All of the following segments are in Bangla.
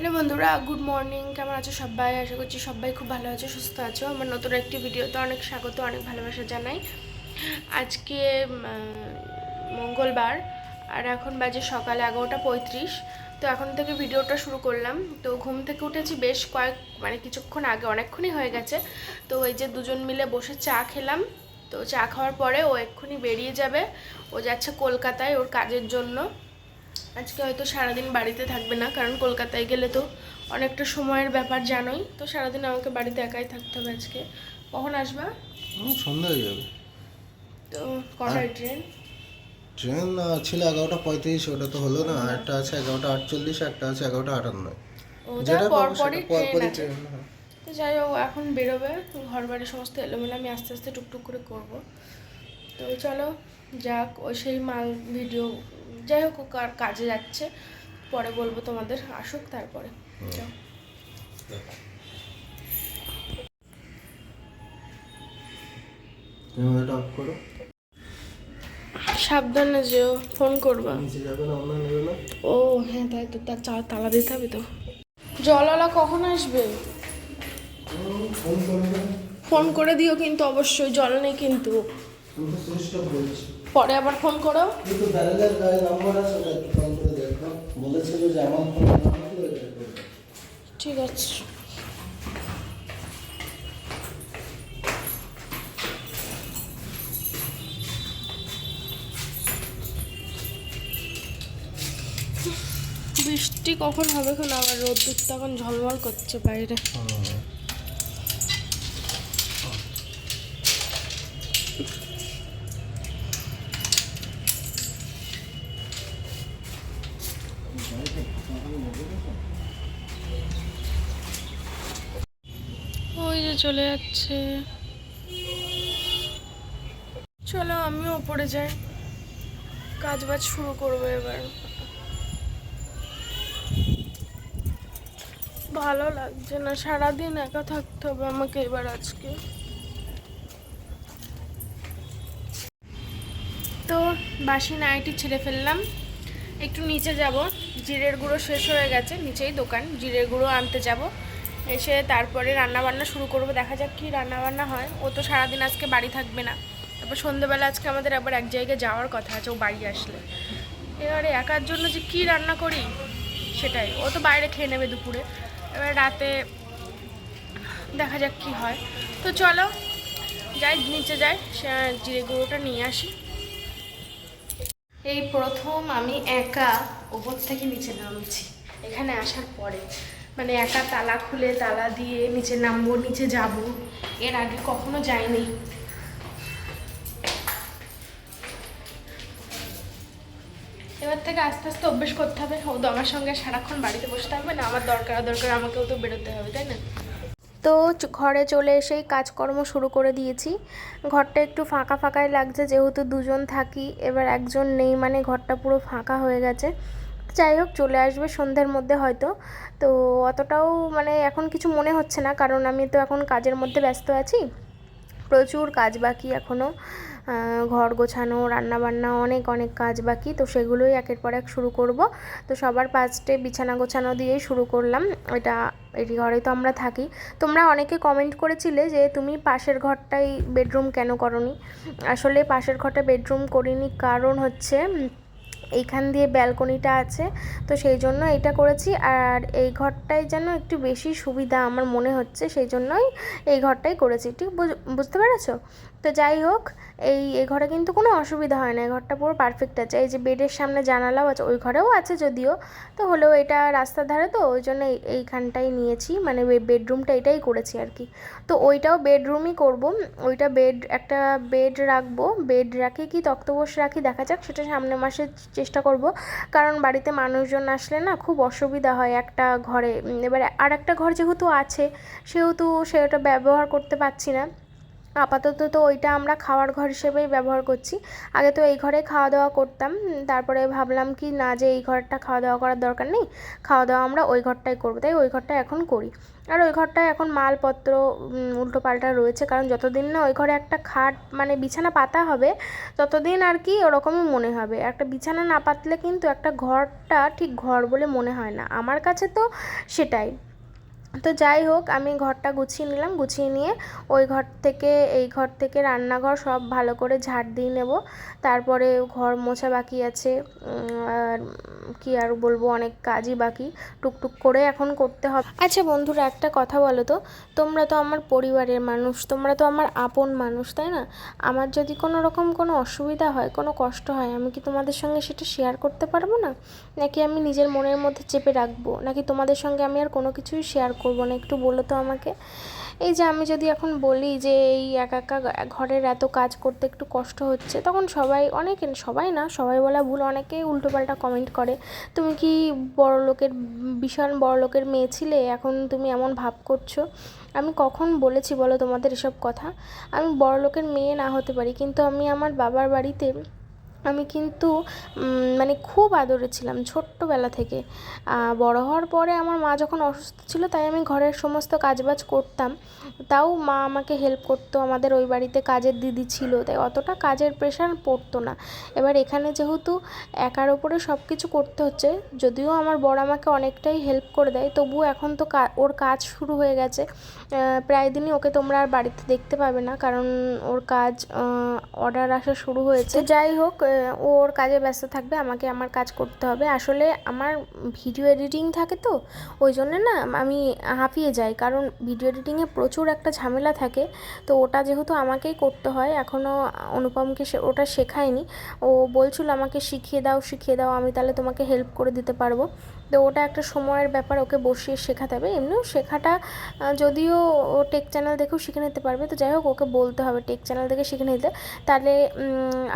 হ্যালো বন্ধুরা, গুড মর্নিং। কেমন আছো সবাই? আশা করছি সবাই খুব ভালো আছো, সুস্থ আছো। আমার নতুন একটি ভিডিওতে অনেক স্বাগত, অনেক ভালোবাসা জানাই। আজকে মঙ্গলবার, আর এখন বাজে সকাল এগারোটা পঁয়ত্রিশ। তো এখন থেকে ভিডিওটা শুরু করলাম। তো ঘুম থেকে উঠেছি বেশ কয়েক মানে কিছুক্ষণ আগে, অনেকক্ষণই হয়ে গেছে। তো এই যে দুজন মিলে বসে চা খেলাম। তো চা খাওয়ার পরে ও এক্ষুনি বেরিয়ে যাবে। ও যাচ্ছে কলকাতায় ওর কাজের জন্য। আজকে হয়তো সারাদিন বাড়িতে থাকবে না কারণ কলকাতায় গেলে তো অনেকটা সময়ের ব্যাপার জানোই তো সারাদিন আমাকে বাড়িতে একাই থাকতে হবে আজকে। কখন আসবা? সন্ধ্যা হয়ে যাবে। তো কটায় ট্রেন? ট্রেন ছিল এগারোটা পঁয়ত্রিশ ওটা তো হলো না একটা আছে এগারোটা আটচল্লিশ একটা আছে এগারোটা আটান্ন। হ্যাঁ। তো যাই হোক এখন বেরোবে ঘর বাড়ি সমস্ত এলোমেলো আমি আস্তে আস্তে টুকটুক করে করব। তো চলো যাক ও সেই মাল ভিডিও যাই হোক কার কাজে যাচ্ছে। পরে বলব তোমাদের আসুক তারপরে। সাবধানে যেও ফোন করবা। ও হ্যাঁ তাই তো তার চা তালা দিতে হবে তো। জলওয়ালা কখন আসবে? ফোন ফোন করে দিও কিন্তু অবশ্যই জল নেই কিন্তু। তো পরে আবার ফোন করো। কিন্তু ব্যারেলের গায়ে নাম্বার আছে ওটা একটু ফোন করে দেখো। বলেছিল যে আমার ফোন ঠিক আছে। বৃষ্টি কখন হবে এখন? আবার রোদ্দুর তো এখন ঝলমল করছে বাইরে। ওই যে চলে যাচ্ছে। চলো আমিও উপরে যাই। কাজ বাজ শুরু করব এবার। ভালো লাগছে না, সারাদিন একা থাকতে হবে আমাকে এবার আজকে। তো বাসি নাইটি ছেড়ে ফেললাম। একটু নিচে যাব, জিরের গুঁড়ো শেষ হয়ে গেছে, নিচেই দোকান, জিরের গুঁড়ো আনতে যাব। এসে তারপরে রান্না বান্না শুরু করব, দেখা যাক কি রান্না বান্না হয়। ও তো সারাদিন আজকে বাড়ি থাকবে না। তারপর সন্ধেবেলা আজকে আমাদের আবার এক জায়গায় যাওয়ার কথা আছে, ও বাড়ি আসলে। এবারে একার জন্য যে কি রান্না করি, সেটাই। ও তো বাইরে খেয়ে নেবে দুপুরে। এবার রাতে দেখা যাক কি হয়। তো চলো, যাই, নিচে যাই, সে জিরে গুঁড়োটা নিয়ে আসি। এই প্রথম আমি একা ওপর থেকে নিচে নামছি, এখানে আসার পরে। মানে একা তালা খুলে তালা দিয়ে নিচে নামবো, নিচে যাব। এর আগে কখনো যাইনি। এবার থেকে আস্তে আস্তে অভ্যেস করতে হবে। ও তো আমার সঙ্গে সারাক্ষণ বাড়িতে বসে থাকবে না, আমার দরকার দরকার আমাকেও তো বেরোতে হবে, তাই না? তো ঘরে চলে এসেই কাজকর্ম শুরু করে দিয়েছি। ঘরটা একটু ফাঁকা ফাঁকাই লাগছে, যেহেতু দুজন থাকি, এবার একজন নেই মানে ঘরটা পুরো ফাঁকা হয়ে গেছে। যাই হোক, চলে আসবে সন্ধ্যের মধ্যে হয়তো। তো অতটাও মানে এখন কিছু মনে হচ্ছে না, কারণ আমি তো এখন কাজের মধ্যে ব্যস্ত আছি। প্রচুর কাজ বাকি এখনও ঘর গোছানো, রান্নাবান্না অনেক অনেক কাজ বাকি, তো সেগুলোই একের পর এক শুরু করব। তো সবার পাঁচটে বিছানা গোছানো দিয়েই শুরু করলাম। এটা এই ঘরে তো আমরা থাকি। তোমরা অনেকে কমেন্ট করেছিলে যে, তুমি পাশের ঘরটাই বেডরুম কেন করনি? আসলে পাশের ঘরটা বেডরুম করিনি, কারণ হচ্ছে এইখান দিয়ে ব্যালকনিটা আছে। তো সেই জন্য এটা করেছি। আর এই ঘরটাই যেন একটু বেশি সুবিধা আমার মনে হচ্ছে, সেই জন্যই এই ঘরটাই করেছি। ঠিক বুঝ- বুঝতে পেরেছ? তো যাই হোক, এই এই ঘরে কিন্তু কোনো অসুবিধা হয় না। এই ঘরটা পুরো পারফেক্ট আছে। এই যে বেডের সামনে জানালাও আছে, ওই ঘরেও আছে যদিও। তো হলেও এটা রাস্তার ধারে তো, ওই জন্য এইখানটাই নিয়েছি। মানে বেডরুমটা এটাই করেছি আর কি। তো ওইটাও বেডরুমই করব। ওইটা বেড একটা বেড রাখব। বেড রাখি কি, তক্তপোষ রাখি, দেখা যাক, সেটা সামনের মাসে চেষ্টা করব। কারণ বাড়িতে মানুষজন আসলে না, খুব অসুবিধা হয় একটা ঘরে। এবার আর একটা ঘর যেহেতু আছে, সেহেতু সেটা ব্যবহার করতে পারছি না। আপাতত তো ওইটা আমরা খাওয়ার ঘর হিসেবেই ব্যবহার করছি। আগে তো এই ঘরে খাওয়া দাওয়া করতাম তারপরে ভাবলাম কি না যে এই ঘরটা খাওয়া দাওয়া করার দরকার নেই খাওয়া দাওয়া আমরা ওই ঘরটাই করব। তাই ওই ঘরটা এখন করি। আর ওই ঘরটায় এখন মালপত্র উল্টো পাল্টা রয়েছে, কারণ যতদিন না ওই ঘরে একটা খাট মানে বিছানা পাতা হবে, ততদিন আর কি ওরকমই মনে হবে। একটা বিছানা না পাতলে কিন্তু একটা ঘরটা ঠিক ঘর বলে মনে হয় না। আমার কাছে তো সেটাই। তো যাই হোক, আমি ঘরটা গুছিয়ে নিলাম, গুছিয়ে নিয়ে ওই ঘর থেকে, এই ঘর থেকে রান্নাঘর সব ভালো করে ঝাড় দিয়ে নেব। তারপরে ঘর মোছা বাকি আছে আর কি আর বলব, অনেক কাজই বাকি, টুকটুক করে এখন করতে হবে। আচ্ছা বন্ধুরা, একটা কথা বলো তো, তোমরা তো আমার পরিবারের মানুষ, তোমরা তো আমার আপন মানুষ, তাই না? আমার যদি কোনো রকম কোনো অসুবিধা হয়, কোনো কষ্ট হয়, আমি কি তোমাদের সঙ্গে সেটা শেয়ার করতে পারব না? নাকি আমি নিজের মনের মধ্যে চেপে রাখব? নাকি তোমাদের সঙ্গে আমি আর কোনো কিছুই শেয়ার করব না, একটু বলো তো আমাকে। এই যে আমি যদি এখন বলি যে এই একা একা ঘরের এত কাজ করতে একটু কষ্ট হচ্ছে, তখন সবাই, অনেকে সবাই না, সবাই বলা ভুল, অনেকেই উল্টোপাল্টা কমেন্ট করে। তুমি কি বড় লোকের ভীষণ বড় লোকের মেয়ে ছিলে? এখন তুমি এমন ভাব করছ? আমি কখন বলেছি বলো তোমাদের এসব কথা? আমি বড় লোকের মেয়ে না হতে পারি, কিন্তু আমি আমার বাবার বাড়িতে আমি কিন্তু মানে খুব আদরে ছিলাম ছোট্টবেলা থেকে। বড় হওয়ার পরে আমার মা যখন অসুস্থ ছিল তাই আমি ঘরের সমস্ত কাজবাজ করতাম। তাও মা আমাকে হেল্প করতো, আমাদের ওই বাড়িতে কাজের দিদি ছিল, তাই অতটা কাজের প্রেশার পড়তো না। এবার এখানে যেহেতু একার ওপরে সব কিছু করতে হচ্ছে, যদিও আমার বড় আমাকে অনেকটাই হেল্প করে দেয়, তবুও এখন তো ওর কাজ শুরু হয়ে গেছে। প্রায় দিনই ওকে তোমরা আর বাড়িতে দেখতে পাবে না, কারণ ওর কাজ অর্ডার আসা শুরু হয়েছে। যাই হোক ওর কাজে ব্যস্ত থাকবে, আমাকে আমার কাজ করতে হবে। আসলে আমার ভিডিও এডিটিং থাকে তো, ওই জন্য না আমি হাঁপিয়ে যাই। কারণ ভিডিও এডিটিংয়ে প্রচুর একটা ঝামেলা থাকে, তো ওটা যেহেতু আমাকেই করতে হয় এখনও অনুপমকে সে- ওটা শেখায়নি। ও বলছিল আমাকে শিখিয়ে দাও শিখিয়ে দাও, আমি তাহলে তোমাকে হেল্প করে দিতে পারব। তো ওটা একটা সময়ের ব্যাপার, ওকে বসিয়ে শেখাতে হবে। এমনিও শেখাটা যদিও ও টেক চ্যানেল দেখেও শিখে নিতে পারবে, তো যাই হোক, ওকে বলতে হবে টেক চ্যানেল দেখে শিখে নিতে। তাহলে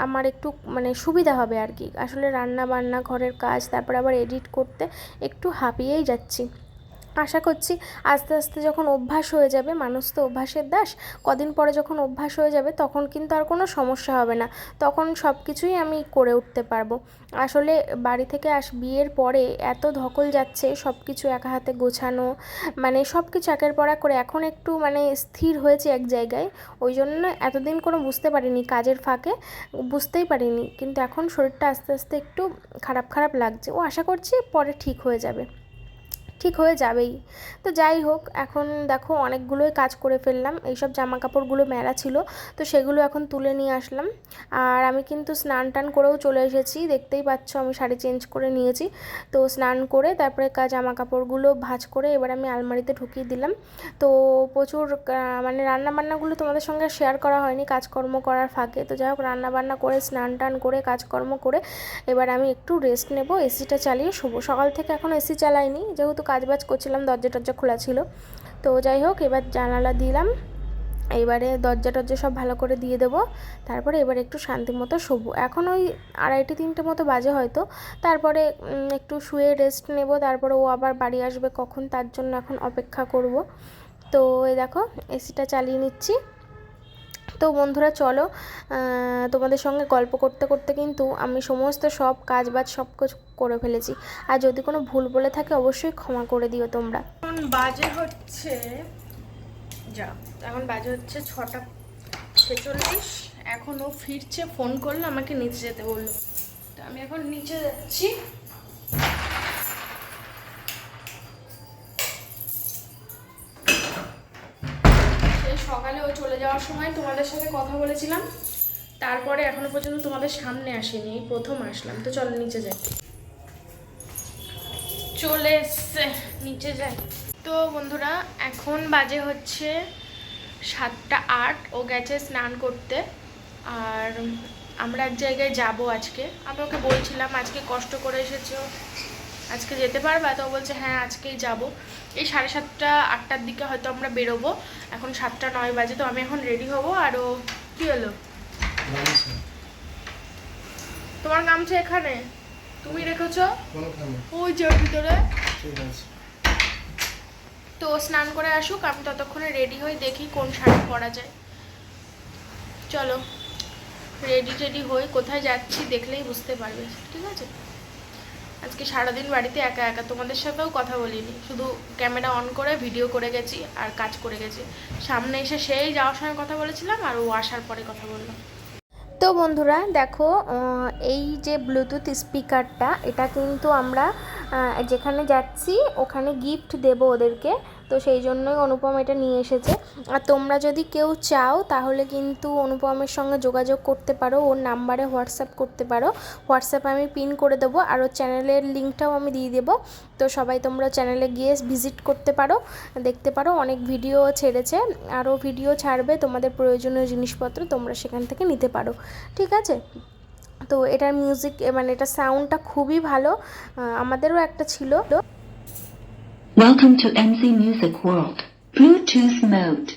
আমার একটু মানে সুবিধা হবে আর কি। আসলে রান্না বান্না ঘরের কাজ, তারপর আবার এডিট করতে একটু হাঁপিয়েই যাচ্ছি। আশা করছি আস্তে আস্তে যখন অভ্যাস হয়ে যাবে, মানুষ তো অভ্যাসের দাস, কদিন পরে যখন অভ্যাস হয়ে যাবে তখন কিন্তু আর কোনো সমস্যা হবে না। তখন সব কিছুই আমি করে উঠতে পারব। আসলে বাড়ি থেকে আস, বিয়ের পরে এত ধকল যাচ্ছে সব কিছু একা হাতে গোছানো মানে সব কিছু একের পর এক করে, এখন একটু মানে স্থির হয়েছে এক জায়গায়। ওই জন্য এতদিন কোনো বুঝতে পারিনি, কাজের ফাঁকে বুঝতেই পারিনি, কিন্তু এখন শরীরটা আস্তে আস্তে একটু খারাপ খারাপ লাগছে। ও আশা করছি পরে ঠিক হয়ে যাবে। ঠিক হয়ে যাবেই। তো যাই হোক, এখন দেখো অনেকগুলোই কাজ করে ফেললাম। এইসব জামা কাপড়গুলো মেলা ছিল, তো সেগুলো এখন তুলে নিয়ে আসলাম। আর আমি কিন্তু স্নান টান করেও চলে এসেছি, দেখতেই পাচ্ছ আমি শাড়ি চেঞ্জ করে নিয়েছি। তো স্নান করে তারপরে জামা কাপড়গুলো ভাঁজ করে এবার আমি আলমারিতে ঢুকিয়ে দিলাম। তো প্রচুর মানে রান্না বান্নাগুলো তোমাদের সঙ্গে শেয়ার করা হয়নি কাজকর্ম করার ফাঁকে। তো যাই হোক রান্না বান্না করে, স্নান টান করে, কাজকর্ম করে এবার আমি একটু রেস্ট নেব এসিটা চালিয়ে শোবো। সকাল থেকে এখন এসি চালাইনি, যেহেতু কাজবাজ করছিলাম, দরজা টরজা খোলা ছিল। তো যাই হোক, এবার জানালা দিলাম। এবারে দরজা টরজা সব ভালো করে দিয়ে দেবো। তারপরে এবার একটু শান্তি মতো শোবো। এখন ওই আড়াইটে, তিনটে মতো বাজে হয়তো। তারপরে একটু শুয়ে রেস্ট নেব। তারপরে ও আবার বাড়ি আসবে কখন, তার জন্য এখন অপেক্ষা করব। তো এই দেখো এসিটা চালিয়ে নিচ্ছি। তো বন্ধুরা চলো তোমাদের সঙ্গে গল্প করতে করতে কিন্তু আমি সমস্ত সব কাজ বাজ সব কিছু করে ফেলেছি। আর যদি কোনো ভুল বলে থাকে অবশ্যই ক্ষমা করে দিও তোমরা। এখন বাজে হচ্ছে, যা, এখন বাজে হচ্ছে ছটা ছেচল্লিশ। এখন ও ফিরছে, ফোন করল, আমাকে নিচে যেতে বলল। তো আমি এখন নিচে যাচ্ছি সেই সকালে ও চলে যাওয়ার সময় তোমাদের সাথে কথা বলেছিলাম। তারপরে এখনও পর্যন্ত তোমাদের সামনে আসেনি প্রথম আসলাম। তো চলো নিচে যাই। চলে এসছে, নিচে যাই। তো বন্ধুরা, এখন বাজে হচ্ছে সাতটা আট, ও গেছে স্নান করতে। আর আমরা এক জায়গায় যাব আজকে। আমি ওকে বলছিলাম, আজকে কষ্ট করে এসেছ, আজকে যেতে পারবা? তো বলছে হ্যাঁ আজকেই যাব। এই সাড়ে সাতটা আটটার দিকে হয়তো আমরা বেরোবো। এখন সাতটা নয় বাজে তো আমি এখন রেডি হব। আর ও কী হলো? তোমার গামছা এখানে? তুমি রেখেছো? ওই যে ভিতরে। তো স্নান করে আসুক আমি ততক্ষণে রেডি হই দেখি কোন শাড়ি পরা যায়। চলো রেডি টেডি হই কোথায় যাচ্ছি দেখলেই বুঝতে পারবে ঠিক আছে? আজকে সারাদিন বাড়িতে একা একা, তোমাদের সাথেও কথা বলিনি। শুধু ক্যামেরা অন করে ভিডিও করে গেছি আর কাজ করে গেছি। সামনে এসে সেই যাওয়ার সময় কথা বলেছিলাম আর ও আসার পরে কথা বললাম তো বন্ধুরা, দেখো এই যে ব্লুটুথ স্পিকারটা এটা কিন্তু আমরা যেখানে যাচ্ছি, ওখানে গিফট দেব ওদেরকে। তো সেই জন্যই অনুপম এটা নিয়ে এসেছে। আর তোমরা যদি কেউ চাও, তাহলে কিন্তু অনুপমের সঙ্গে যোগাযোগ করতে পারো, ওর নাম্বারে হোয়াটসঅ্যাপ করতে পারো। হোয়াটসঅ্যাপে আমি পিন করে দেবো আর ওর চ্যানেলের লিঙ্কটাও আমি দিয়ে দেবো। তো সবাই তোমরা চ্যানেলে গিয়ে ভিজিট করতে পারো, দেখতে পারো, অনেক ভিডিও ছেড়েছে। আরও ভিডিও ছাড়বে, তোমাদের প্রয়োজনীয় জিনিসপত্র তোমরা সেখান থেকে নিতে পারো। ঠিক আছে? তো এটার মিউজিক মানে এটা সাউন্ডটা খুবই ভালো। আমাদেরও একটা ছিল। Welcome to MC Music World. Bluetooth mode.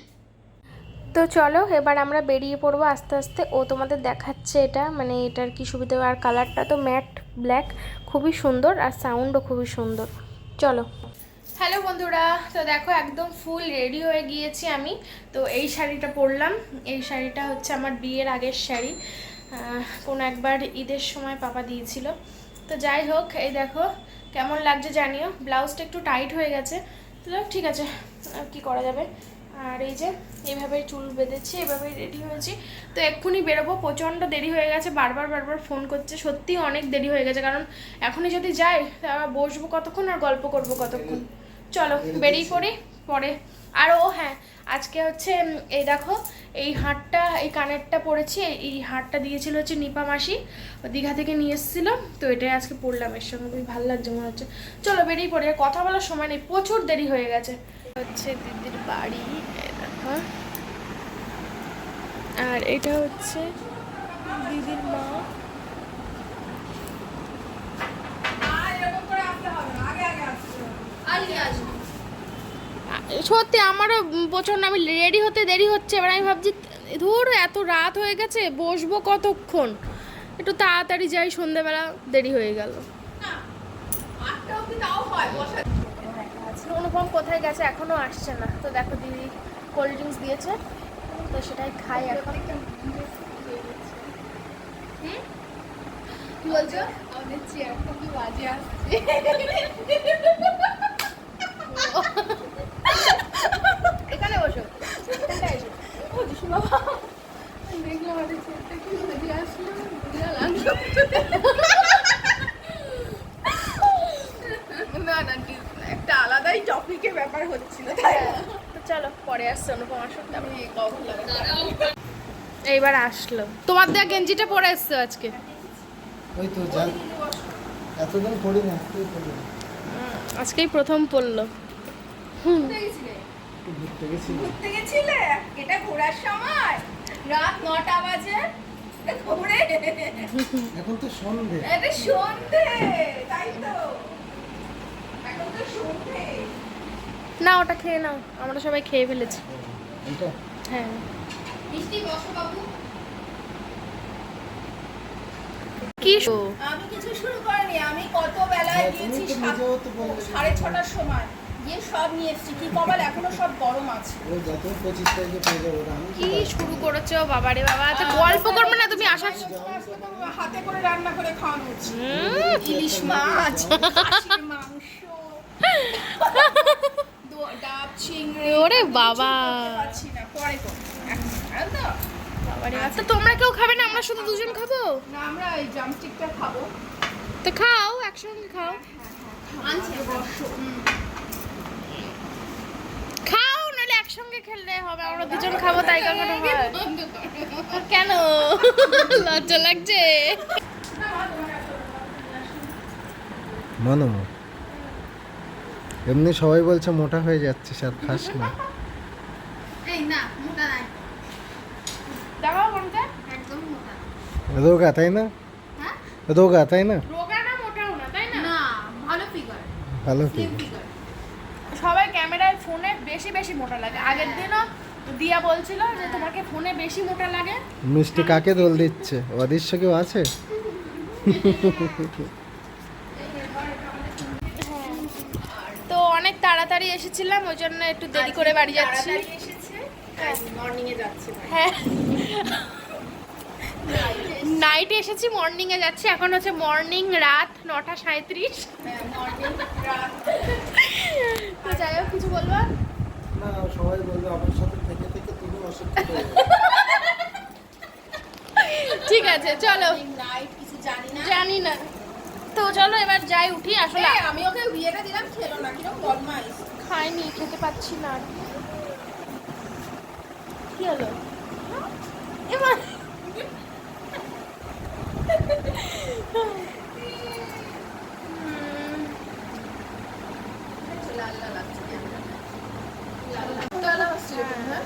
তো চলো এবার আমরা বেরিয়ে পড়ব আস্তে আস্তে। ও তোমাদের দেখাচ্ছে এটা মানে এটার কি সুবিধা আর কালারটা তো ম্যাট ব্ল্যাক খুবই সুন্দর আর সাউন্ডও খুবই সুন্দর। চলো। হ্যালো বন্ধুরা তো দেখো একদম ফুল রেডি হয়ে গিয়েছি আমি। তো এই শাড়িটা পরলাম। এই শাড়িটা হচ্ছে আমার বিয়ের আগের শাড়ি। কোনো একবার ঈদের সময় পাপা দিয়েছিল। তো যাই হোক এই দেখো কেমন লাগছে জানিও? ব্লাউজটা একটু টাইট হয়ে গেছে। তো ঠিক আছে কি করা যাবে? আর এই যে, এইভাবেই চুল বেঁধেছি, এভাবেই রেডি হয়েছি। তো এক্ষুনি বেরোবো। প্রচণ্ড দেরি হয়ে গেছে, বারবার বারবার ফোন করছে। সত্যি অনেক দেরি হয়ে গেছে, কারণ এখনই যদি যাই তা বসবো কতক্ষণ আর গল্প করব কতক্ষণ? চলো, বেরিয়ে পড়ি। পরে। আর ও হ্যাঁ আজকে হচ্ছে এই দেখো এই হাটটা এই কানেরটা পরেছি এই- হাটটা দিয়েছিল হচ্ছে নিপা মাসি। দীঘা থেকে নিয়ে এসেছিল তো এটাই আজকে পড়লাম এর সঙ্গে খুবই ভালো লাগছে মনে হচ্ছে। চলো বেরিয়ে পড়ে কথা বলার সময় নেই প্রচুর দেরি হয়ে গেছে। হচ্ছে দিদির বাড়ি এই দেখো। আর এটা হচ্ছে দিদির মা। সত্যি আমারও প্রচণ্ড আমি রেডি হতে দেরি হচ্ছে। এবার আমি ভাবছি ধুর এত রাত হয়ে গেছে বসবো কতক্ষণ? একটু তাড়াতাড়ি যাই সন্ধেবেলা দেরি হয়ে গেল। অনুপম কোথায় গেছে? এখনও আসছে না। তো দেখো দিদি কোল্ড ড্রিঙ্কস দিয়েছে তো সেটাই খাই এখন। কি বলছো? আমাদের চেয়ারটা কি বাজে আসছে এখানে বসো এখানটায় এসো ও বাবা দেখলাম আমাদের চেয়ারটা কি বাজে আসলো। বুঝা লাগল না না একটা আলাদাই টপিকের ব্যাপার হচ্ছিল তাই চলো পরে আসছে অনুপম আমি কখন এইবার আসলো। তোমার দেওয়া গেঞ্জিটা পরে এসছো আজকে? ওই তো জান এতদিন পড়ি না আজকেই আজকেই প্রথম পড়ল একটু ঘুরতে ঘুরতে গেছিলে? এটা ঘোরার সময়? রাত নটা বাজে। ঘুরে। এখন তো সন্ধে। এটা সন্ধে তাই তো। এখন তো সন্ধে। না ওটা খেয়ে নাও। আমরা সবাই খেয়ে ফেলেছি। এটা হ্যাঁ। মিষ্টি বসো বাবু। কি আমি কিছু শুরু করিনি আমি কত বেলায় হ্যাঁ, দিয়েছি বললে। সাড়ে ছটার সময়। গিয়ে সব নিয়ে এসেছি। কি কপাল? এখনও সব গরম আছে। কি শুরু করেছ বাবারে বাবা? আচ্ছা গল্প করবে না তুমি আসার আজকে হাতে করে রান্না করে খাওয়ানো হচ্ছে। হুম, ইলিশ মাছ। মাংস। ডাব চিংড়ি। ওরে বাবা। পরে করব। তো? বাবারে তোমরা কেউ খাবে না? আমরা শুধু দুজন খাব? না আমরা এই জামস্টিকটা খাব। তো খাও একসঙ্গে খাও। আনছে। একসঙ্গে খেললে হবে আমরা দুজন খাব তাই কখনো হয়? কেন? লজ্জা লাগছে। মানো এমনি সবাই বলছে মোটা হয়ে যাচ্ছে আর খাস না। এই না মোটা নাই। দেখাও কোনটা? একদম মোটা। রোগা তাই না? হ্যাঁ? রোগা তাই না? রোগা না মোটাও না তাই না? না ভালো ফিগার ভালো কি স্লিম ফিগার সবাই ক্যামেরায় ফোনে বেশি বেশি মোটা লাগে। আগের দিনও দিয়া বলছিল যে তোমাকে ফোনে বেশি মোটা লাগে। মিষ্টি কাকে দোল দিচ্ছে? অদৃশ্য কেউ আছে? তো অনেক তাড়াতাড়ি এসেছিলাম ওই জন্য একটু দেরি করে বাড়ি যাচ্ছি। তাড়াতাড়ি এসেছে মর্নিং এ হ্যাঁ। নাইটে এসেছি মর্নিং এ যাচ্ছি। এখন হচ্ছে মর্নিং রাত নটা সাঁত্রিশ হ্যাঁ রাত তো যাই হোক কিছু বলব না সবাই বলবে আমার সাথে থেকে থেকে তুমি অসুস্থ ঠিক আছে চলো। নাইট কিছু জানি না। জানি না। তো চলো এবার যাই উঠি আসলে আমি ওকে বিয়েটা দিলাম খেলো না কীরকম বদমাইশ। খাইনি খেতে পাচ্ছি না। কি হলো? এবার লাল লাল লাগছে লাল লাল লাল আসছে এরকম, হ্যাঁ?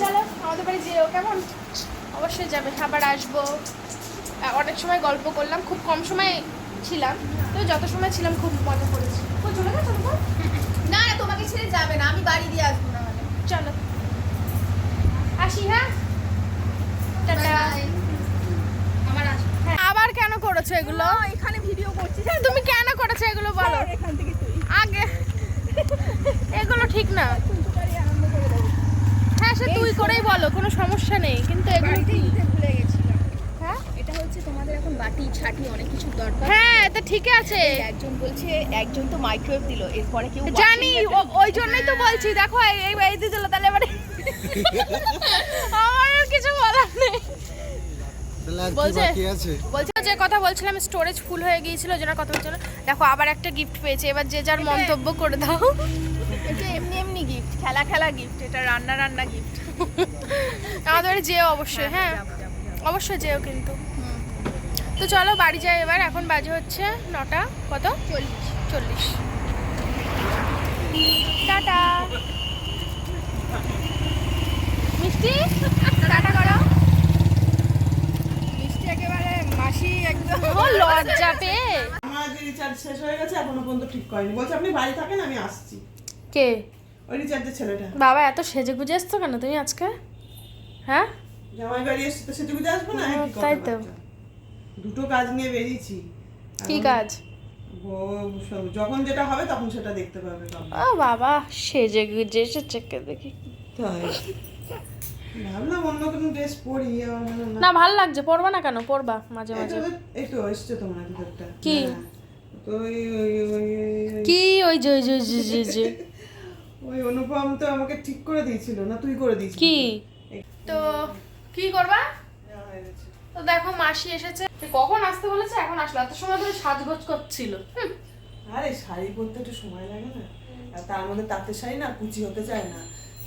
তো চলো পারি যেও কেমন? অবশ্যই যাবে আবার আসব। অনেক সময় গল্প করলাম খুব কম সময় ছিলাম। তো যত সময় ছিলাম খুব মজা করেছি। তো চলে গেছো? না না তোমাকে ছেড়ে যাবে না আমি বাড়ি দিয়ে আসব না মানে। চলো। আসি হ্যাঁ? হ্যাঁ, আবার কেন করেছ এগুলো? এখানে ভিডিও করছি। তুমি কেন করেছ এগুলো বলো। এখান থেকে আগে। এগুলো ঠিক না কুঞ্চুকারি আনন্দ করে দেবো হ্যাঁ তুই করেই বলো কোনো সমস্যা নেই কিন্তু এগুলো কি? ভুলে গেছিলাম হ্যাঁ? এটা হচ্ছে তোমাদের এখন বাটি ছাটি অনেক কিছু দরকার। হ্যাঁ তো ঠিক আছে। একজন বলছে একজন তো মাইক্রোওয়েভ দিল এরপরে কেউ জানি ও- ওই জন্যই তো বলছি দেখো এই এই এই দিল তাহলে এবারে আমার কিছু বলার নেই। বলছে? বলছি যে কথা বলছিলাম স্টোরেজ ফুল হয়ে গিয়েছিল জন্য কথা বলছিল দেখো আবার একটা গিফট পেয়েছে এবার যে যার মন্তব্য করে দাও। এটা এমনি এমনি গিফট খেলা খেলা গিফট এটা রান্না রান্না গিফট আমাদের যেও অবশ্যই হ্যাঁ অবশ্যই যেও কিন্তু। তো চলো বাড়ি যাই এবার এখন বাজে হচ্ছে নটা কত? চল্লিশ। চল্লিশ। টাটা। মিষ্টি? টাটা করো। মিষ্টি একেবারে মাসি একদম। ও লজ্জা পেয়ে। আমার রিচার্জ শেষ হয়ে গেছে এখনও পর্যন্ত ঠিক করেনি। বলছে আপনি বাড়ি থাকেন আমি আসছি। কে? ওই রিচার্জের ছেলেটা। বাবা এত সেজে গুজে এসছো কেন তুমি আজকে? হ্যাঁ? জামাই বাড়ি এসে তো সেটুকু দিয়ে আসব না? তাই তো। দুটো কাজ নিয়ে বেরিয়েছি। কি কাজ? যখন যেটা হবে তখন সেটা দেখতে পাবে ও বাবা সেজে গুজে এসেছে কে দেখি। তাই। ভাবলাম অন্য কোনো ড্রেস পরি হয় না। ভালো লাগছে পড়বা না কেন? পড়বা মাঝে মাঝে তো- এই তো এসছে তোমার কি? ওই- কি? ওই যে ওই যে ওই যে, ওই অনুপম তো আমাকে ঠিক করে দিয়েছিল না তুই করে দিয়েছিস? কি? তো কি করবা। তো দেখো মাসি এসেছে। কখন আসতে বলেছে? এখন আসলো এত সময় ধরে সাজগোজ করছিল। আরে শাড়ি পরতে একটু সময় লাগে না। আর তার মধ্যে তাঁতের শাড়ি না কুচি হতে চায় না।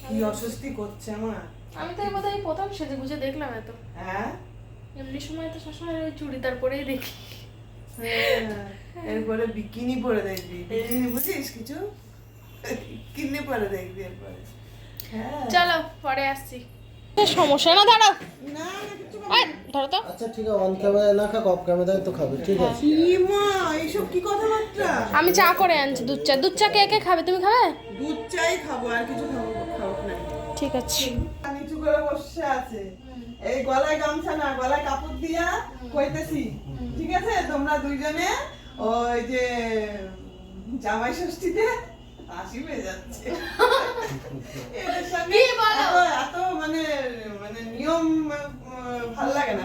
কি অস্বস্তি করছে আমার। আমি তো এই বোধহয় প্রথম সেজে গুজে দেখলাম এত। হ্যাঁ? এমনি সময় তো সবসময় ওই চুড়িদার পরেই দেখি। হ্যাঁ, এরপরে বিকিনি পরে দেখবি। বিকিনি বুঝিস কিছু? কিনে পরে দেখবি এরপরে হ্যাঁ। চলো পরে আসছি। সমস্যা না দাঁড়াও। না না কিছু এই, ধরো তো। আচ্ছা ঠিক আছে অন ক্যামেরায় না খাক অফ ক্যামেরায় তো খাবে ঠিক আছে। মা এইসব কি কথাবার্তা? আমি চা করে আনছি দুধ চা। দুধ চা কে কে খাবে? তুমি খাবে? দুধ চাই খাব আর কিছু খাব খাব না। ঠিক আছে। নিচু করে বসে আছে। এই গলায় গামছা না গলায় কাপড় দিয়া কইতেছি। ঠিক আছে তোমরা দুইজনে ওই যে জামাই ষষ্ঠীতে হাসি পেয়ে যাচ্ছে এদের সঙ্গে এত- মানে মানে নিয়ম ভালো লাগে না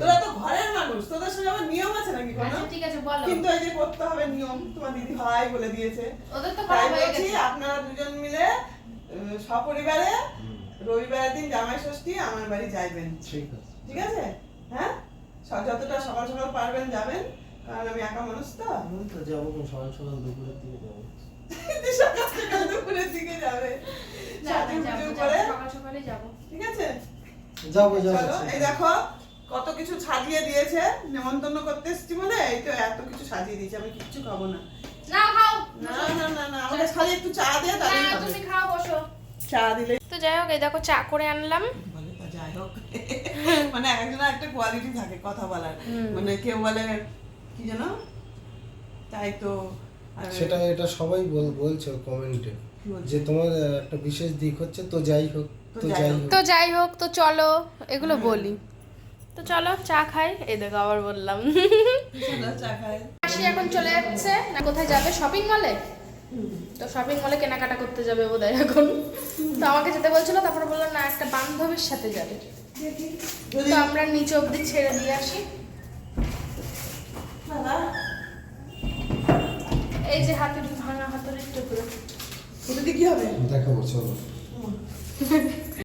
তোরা তো ঘরের মানুষ তোদের সঙ্গে আবার নিয়ম আছে নাকি কোনো? আচ্ছা ঠিক আছে বলো। কিন্তু এই যে করতে হবে নিয়ম তোমার দিদি ভাই বলে দিয়েছে। ওদের তো তাই হয়ে গেছে। আপনারা দুজন মিলে সপরিবারে রবিবারের দিন জামাই ষষ্ঠী আমার বাড়ি যাইবেন। ঠিক আছে। ঠিক আছে? হ্যাঁ? যতটা সকাল সকাল পারবেন যাবেন। কারণ আমি একা মানুষ তো। আমি তো যাব সকাল সকাল দুপুরের দিকে যাব। সকাল সকাল দুপুরের দিকে যাবে। ঠিক আছে? এই দেখো কত কিছু সাজিয়ে দিয়েছে। নেমন্তন্ন করতে এসেছি বলে এই তো এত কিছু সাজিয়ে দিয়েছে আমি কিচ্ছু খাব না। না খাও না না না না আমাকে খালি একটু চা না তুমি খাও বসো। চা দিলে তো যাই হোক এই দেখো চা করে আনলাম। বলে যাই হোক। মানে একজনের একটা কোয়ালিটি থাকে কথা বলার। মানে কেউ বলে কি যেন? তাই তো সেটা এটা সবাই বল বলছে কমেন্টে যে তোমার একটা বিশেষ দিক হচ্ছে তো যাই হোক তো যাই হোক। তো যাই হোক তো চলো এগুলো বলি। তো চলো চা খাই। এই দেখো আবার বললাম। চলো, চা খাই। আসি এখন চলে যাচ্ছে। না কোথায় যাবে? শপিং মলে তো শপিং মলে কেনাকাটা করতে যাবে বোধহয় এখন। তো আমাকে যেতে বলছিল তারপরে বলল না একটা বান্ধবীর সাথে যাবে। যদি তো আমরা নিচে অবধি ছেড়ে দিয়ে আসি। দাদা এই যে হাতের ভাঙা হাতের টুকরো এটা দিয়ে কি হবে দেখাবো চলো।